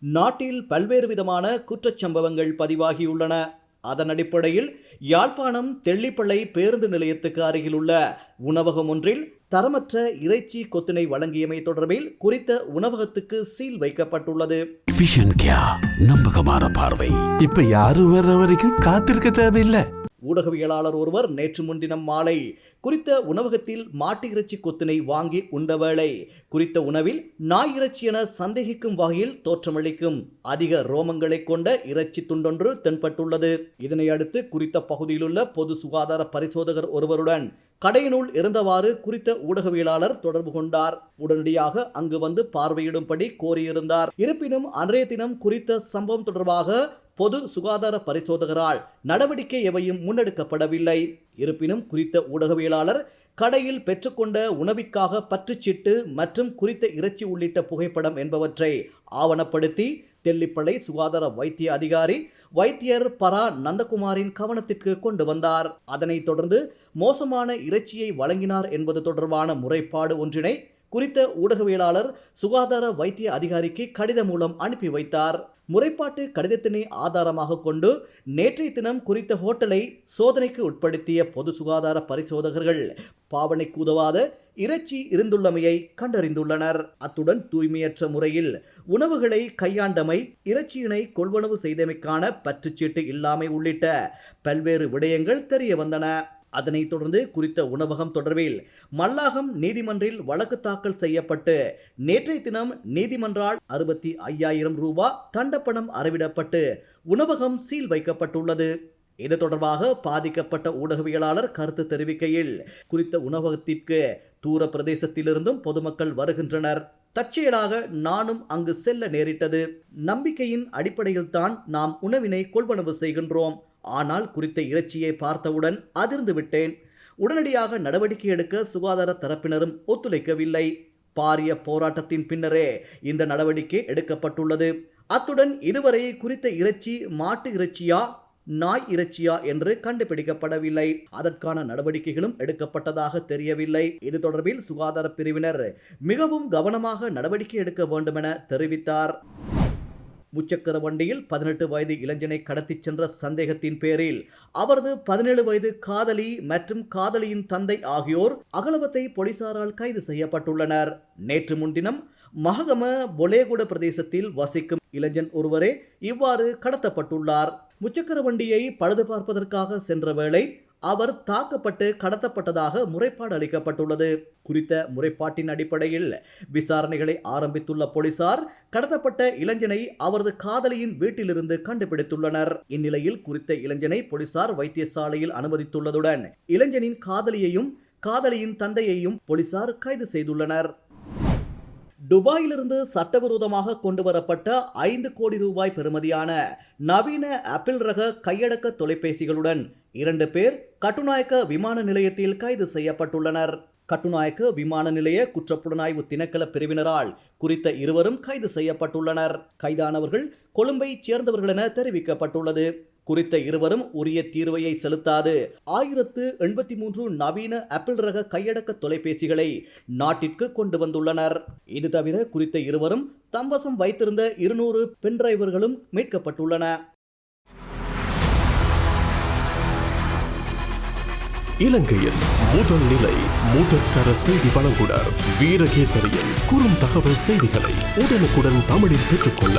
நாட்டில் பல்வேறு விதமான குற்றச்சம்பவங்கள் பதிவாகியுள்ளன. அதன் அடிப்படையில் யாழ்ப்பாணம் தெள்ளிப்பளை பேருந்து நிலையத்துக்கு அருகிலுள்ள உணவகம் ஒன்றில் தரமற்ற இறைச்சி கொத்தினை வழங்கியமை தொடர்பில் குறித்த உணவகத்துக்கு சீல் வைக்கப்பட்டுள்ளது. கியா நம்பகமான பார்வை. இப்ப யாரும் வர்ற வரைக்கும் காத்திருக்க தேவையில்லை. ஊடகவியலாளர் ஒருவர் நேற்று முன்தினம் மாலை குறித்த உணவகத்தில் மாட்டு இறைச்சி கொத்தினை வாங்கி உண்ட வேளை குறித்த உணவில் நாய் இறைச்சி என சந்தேகிக்கும் வகையில் தோற்றமளிக்கும் அதிக ரோமங்களை கொண்ட இறைச்சி துண்டொன்று தென்பட்டுள்ளது. இதனை அடுத்து குறித்த பகுதியிலுள்ள பொது சுகாதார பரிசோதகர் ஒருவருடன் கடையினுள் இருந்தவாறு குறித்த ஊடகவியலாளர் தொடர்பு கொண்டார். உடனடியாக அங்கு வந்து பார்வையிடும்படி கோரியிருந்தார். இருப்பினும் அன்றைய தினம் குறித்த சம்பவம் தொடர்பாக பொது சுகாதார பரிசோதகரால் நடவடிக்கை எவையும் முன்னெடுக்கப்படவில்லை. இருப்பினும் குறித்த ஊடகவியலாளர் கடையில் பெற்றுக்கொண்ட உணவிற்காக பற்றுச்சீட்டு மற்றும் குறித்த இறைச்சி உள்ளிட்ட புகைப்படம் என்பவற்றை ஆவணப்படுத்தி தெல்லிப்பளை சுகாதார வைத்திய அதிகாரி வைத்தியர் பரா நந்தகுமாரின் கவனத்திற்கு கொண்டு வந்தார். அதனைத் தொடர்ந்து மோசமான இறைச்சியை வழங்கினார் என்பது தொடர்பான முறைப்பாடு ஒன்றினை குறித்த ஊடகவியலாளர் சுகாதார வைத்திய அதிகாரிக்கு கடிதம் மூலம் அனுப்பி வைத்தார். முறைப்பாட்டு கடிதத்தினை ஆதாரமாக கொண்டு நேற்றைய தினம் குறித்த ஹோட்டலை சோதனைக்கு உட்படுத்திய பொது சுகாதார பரிசோதகர்கள் பாவனைக்கு உதவாத இறைச்சி இருந்துள்ளமையை கண்டறிந்துள்ளனர். அத்துடன் தூய்மையற்ற முறையில் உணவுகளை கையாண்டமை இறைச்சியினை கொள்வனவு செய்தமைக்கான பற்றுச்சீட்டு இல்லாமை உள்ளிட்ட பல்வேறு விடயங்கள் தெரிய வந்தன அதனைத் தொடர்ந்து குறித்த உணவகம் தொடர்பில் மல்லாகம் நீதிமன்றில் வழக்கு தாக்கல் செய்யப்பட்டு நேற்றைய தினம் நீதிமன்றால் அறுபத்தி ஐயாயிரம் ரூபாய் தண்டப்பணம் அறவிடப்பட்டு உணவகம் சீல் வைக்கப்பட்டுள்ளது. இது தொடர்பாக பாதிக்கப்பட்ட ஊடகவியலாளர் கருத்து தெரிவிக்கையில் குறித்த உணவகத்திற்கு தூர பிரதேசத்திலிருந்தும் பொதுமக்கள் வருகின்றனர். தற்செயலாக நானும் அங்கு செல்ல நேரிட்டது. நம்பிக்கையின் அடிப்படையில் தான் நாம் உணவினை கொள்வனவு செய்கின்றோம். ஆனால் குறித்த இறைச்சியை பார்த்தவுடன் அதிர்ந்து விட்டேன். உடனடியாக நடவடிக்கை எடுக்க சுகாதார தரப்பினரும் ஒத்துழைக்கவில்லை. பாரிய போராட்டத்தின் பின்னரே இந்த நடவடிக்கை எடுக்கப்பட்டுள்ளது. அத்துடன் இதுவரை குறித்த இறைச்சி மாட்டு இறைச்சியா நாய் இறைச்சியா என்று கண்டுபிடிக்கப்படவில்லை. அதற்கான நடவடிக்கைகளும் எடுக்கப்பட்டதாக தெரியவில்லை. இது தொடர்பில் சுகாதார பிரிவினர் மிகவும் கவனமாக நடவடிக்கை எடுக்க வேண்டுமென தெரிவித்தார். முச்சக்கர வண்டியில் பதினெட்டு வயது இளைஞனை கடத்திச் சென்ற சந்தேகத்தின் பேரில் அவரது பதினேழு வயது காதலி மற்றும் காதலியின் தந்தை ஆகியோர் அகலவத்தை போலீசாரால் கைது செய்யப்பட்டுள்ளனர். நேற்று முன்தினம் மகம பொலேகுட பிரதேசத்தில் வசிக்கும் இளைஞன் ஒருவரே இவ்வாறு கடத்தப்பட்டுள்ளார். முச்சக்கர வண்டியை பழுது பார்ப்பதற்காக சென்ற வேளை அவர் தாக்கப்பட்டு கடத்தப்பட்டதாக முறைப்பாடு அளிக்கப்பட்டுள்ளது. குறித்த முறைப்பாட்டின் அடிப்படையில் விசாரணைகளை ஆரம்பித்துள்ள போலீசார் கடத்தப்பட்ட இளைஞனை அவரது காதலியின் வீட்டிலிருந்து கண்டுபிடித்துள்ளனர். இந்நிலையில் குறித்த இளைஞனை போலீசார் வைத்தியசாலையில் அனுமதித்துள்ளதுடன் இளைஞனின் காதலியையும் காதலியின் தந்தையையும் போலீசார் கைது செய்துள்ளனர். துபாயிலிருந்து சட்டவிரோதமாக கொண்டு வரப்பட்ட ஐந்து கோடி ரூபாய் பெறுமதியான நவீன ஆப்பிள் ரக கையடக்க தொலைபேசிகளுடன் இரண்டு பேர் கட்டுநாயக்க விமான நிலையத்தில் கைது செய்யப்பட்டுள்ளனர். கட்டுநாயக்க விமான நிலைய குற்றப்புலனாய்வு திணைக்கள பிரிவினரால் குறித்த இருவரும் கைது செய்யப்பட்டுள்ளனர். கைதானவர்கள் கொழும்பைச் சேர்ந்தவர்கள் என தெரிவிக்கப்பட்டுள்ளது. குறித்த இருவரும் உரிய தீர்வையை செலுத்தாது. ஆயிரத்து எண்பத்தி மூன்று நவீன ஆப்பிள் ரக கையடக்க தொலைபேசிகளை நாட்டிற்கு கொண்டு வந்துள்ளனர். இது தவிர குறித்த இருவரும் தம்வசம் வைத்திருந்த இருநூறு பென்டிரைவர்களும் மீட்கப்பட்டுள்ளன. இலங்கையில் முதல் நிலை முதற்கர செய்தி வழங்குனர் வீரகேசரியின் குறும் தகவல் செய்திகளை உடனுக்குடன் தமிழில் பெற்றுக்கொள்ள